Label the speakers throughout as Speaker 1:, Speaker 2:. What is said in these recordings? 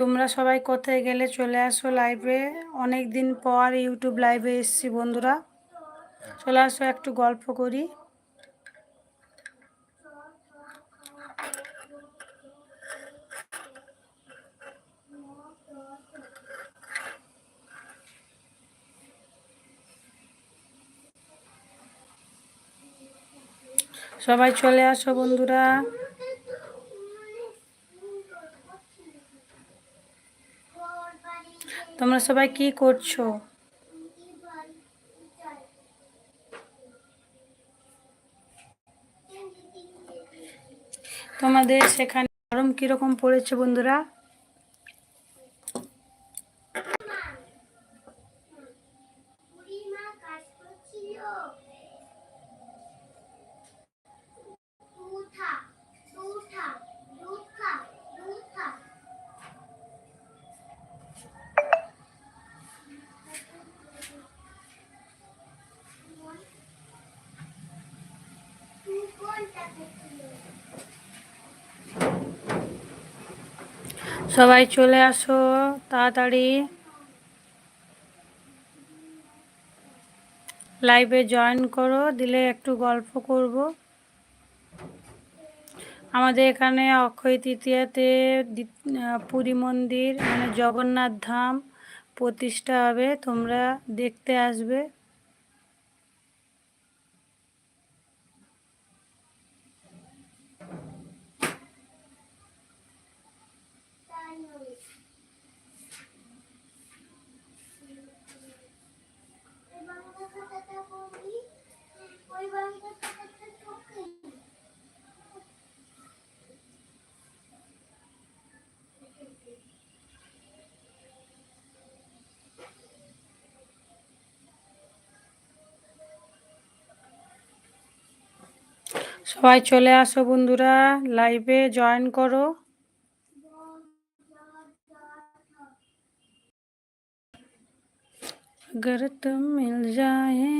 Speaker 1: তোমরা সবাই কোথায় গেলে চলে আসো লাইভে অনেক দিন পর ইউটিউব লাইভে এসছি বন্ধুরা। চলে আসো, একটু গল্প করি। সবাই চলে আসো বন্ধুরা। তোমরা সবাই কি করছ? তোমাদের সেখানে গরম কীরকম পড়েছে বন্ধুরা? সবাই চলে আসো, তাড়াতাড়ি। লাইভে জয়েন করো, দিলে একটু গল্প করব। আমাদের এখানে অক্ষয় তৃতীয়াতে পুরী মন্দির মানে জগন্নাথ ধাম প্রতিষ্ঠা হবে, তোমরা দেখতে আসবে। সবাই চলে আসো বন্ধুরা লাইভে জয়েন করো अगर तुम मिल जाए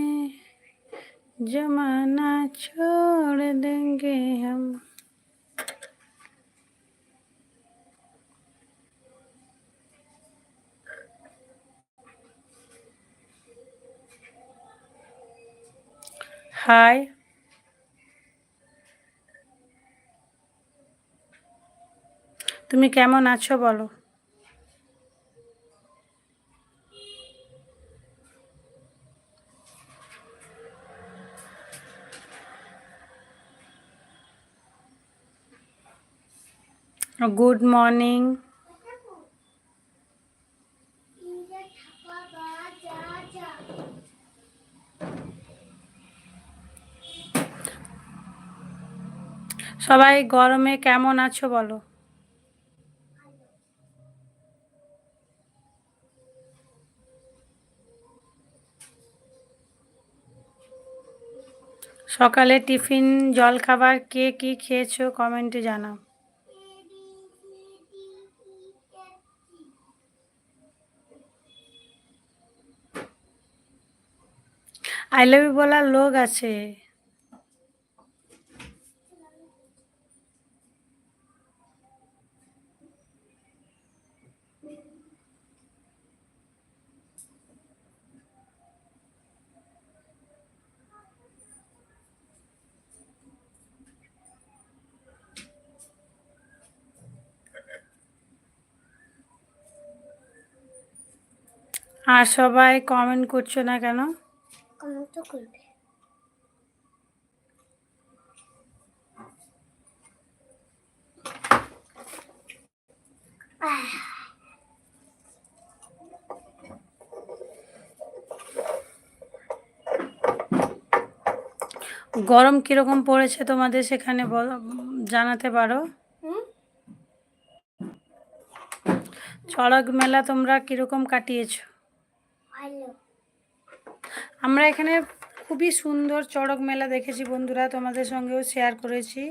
Speaker 1: जमाना छोड़ देंगे हम হাই তুমি কেমন আছো বলো। গুড মর্নিং সবাই গরমে কেমন আছো বলো। সকালে টিফিন জলখাবার কে কি খেয়েছো কমেন্টে জানা আই লাভ বলার লোক আছে। আর সবাই কমেন্ট করছ না কেন? কমেন্ট তো করবে। গরম কীরকম পড়েছে তোমাদের সেখানে জানাতে পারো? চড়ক মেলা তোমরা কীরকম কাটিয়েছো? আমরা এখানে খুবই সুন্দর চড়ক মেলা দেখেছি বন্ধুরা তোমাদের সঙ্গেও শেয়ার করেছি।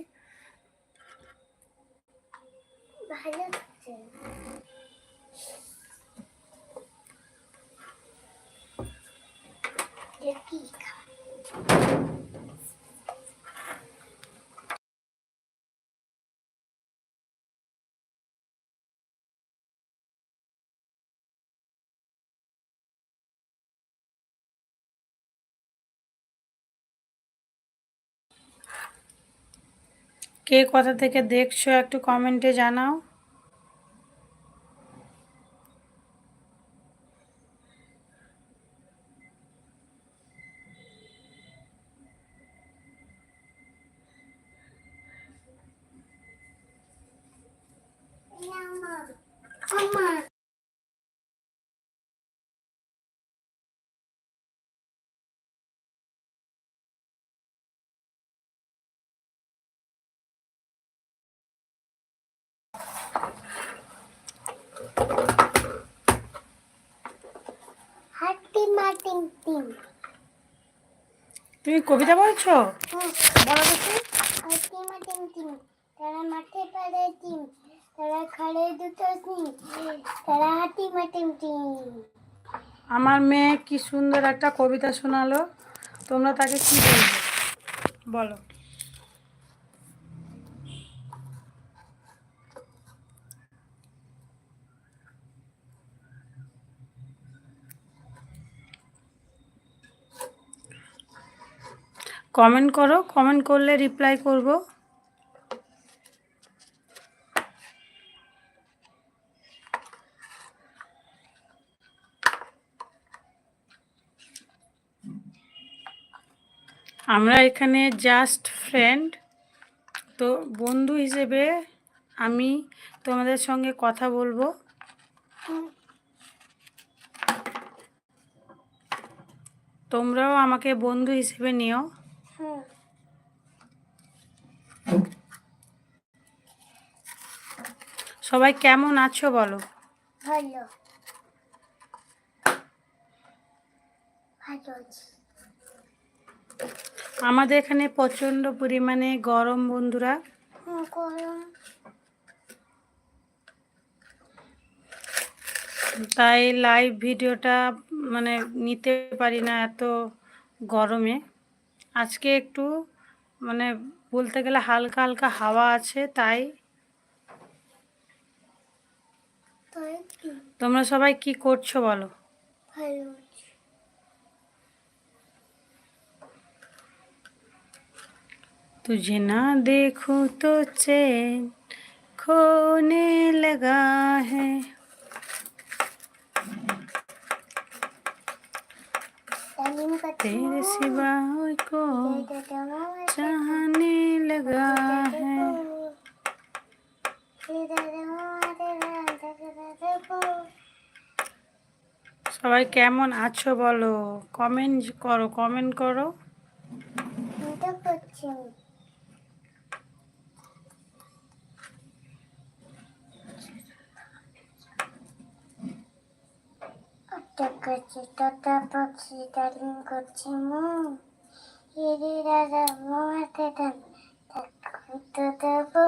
Speaker 1: কে কোথা থেকে দেখছ একটু কমেন্টে জানাও।
Speaker 2: হাট্টি মাটিং টিম
Speaker 1: তুমি কবিতা বলছো? বলো দেখি।
Speaker 2: হাট্টি মাটিং টিম তারা মাঠে পারে টিম তারা খালে দুটো টিম তারা হাতি মাটিং টিম
Speaker 1: আমার মেয়ে কি সুন্দর একটা কবিতা শোনালো। তোমরা তাকে কি বলবে? বলো। কমেন্ট করো কমেন্ট করলে রিপ্লাই করব। আমরা এখানে জাস্ট ফ্রেন্ড তো বন্ধু হিসেবে আমি তোমাদের সঙ্গে কথা বলব। তোমরাও আমাকে বন্ধু হিসেবে নিও। সবাই কেমন আছো বলো?
Speaker 2: ভালো।
Speaker 1: আমাদের এখানে প্রচণ্ড পরিমাণে গরম বন্ধুরা।
Speaker 2: গরম।
Speaker 1: তাই লাইভ ভিডিওটা মানে নিতে পারি না এত গরমে। আজকে একটু মানে বলতে গেলে হালকা হালকা হাওয়া আছে তাই
Speaker 2: তাই কি
Speaker 1: তোমরা সবাই কি করছো বলো
Speaker 2: ভালো আছি
Speaker 1: तुझे ना देखूं तो चैन खोने लगा है तेरे सिवा को
Speaker 2: দাদা মামা
Speaker 1: चाहने लगा है
Speaker 2: দাদা মামা দাদা দাদা দাদা
Speaker 1: সবাই কেমন আছো বলো কমেন্ট করো কমেন্ট করো
Speaker 2: এটা করছি করছি টাটা পাখি ডালিং করছি মু হিরি দাদা মামা দাদা তো দেবো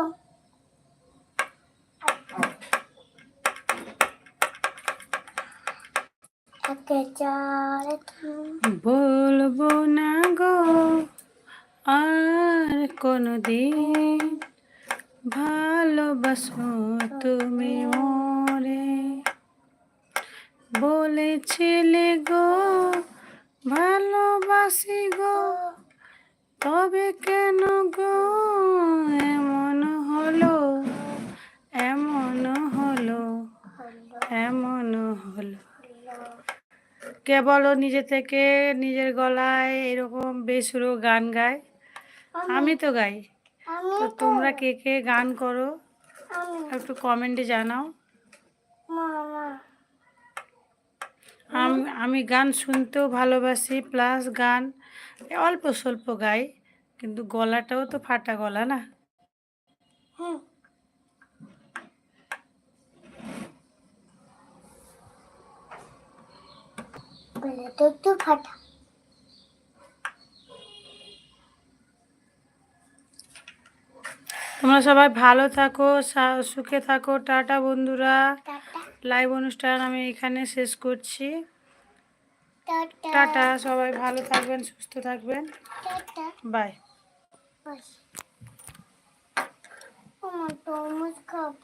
Speaker 2: চার
Speaker 1: বলব না গো আর কোনদিন ভালোবাসো তুমি মোরে বলেছিলে গো ভালোবাসি গো। তবে কেন গো এমন হলো এমন হলো এমন হলো। কে বলো নিজে থেকে নিজের গলায় এরকম বেসুরো গান গায়? আমি তো গাই। তো তোমরা কে কে গান করো? একটু কমেন্টে জানাও। আমি গান শুনতেও ভালোবাসি প্লাস গান অল্প স্বল্প গাই কিন্তু গলাটাও তো ফাটা গলা না।
Speaker 2: হুম বলে একটু ফাটা।
Speaker 1: তোমরা সবাই ভালো থাকো সুখে থাকো টাটা বন্ধুরা। লাইভ অনুষ্ঠান আমি এখানে শেষ করছি।
Speaker 2: টাটা।
Speaker 1: সবাই ভালো থাকবেন সুস্থ থাকবেন। বাই
Speaker 2: বাস আমার তরমুজ খাব।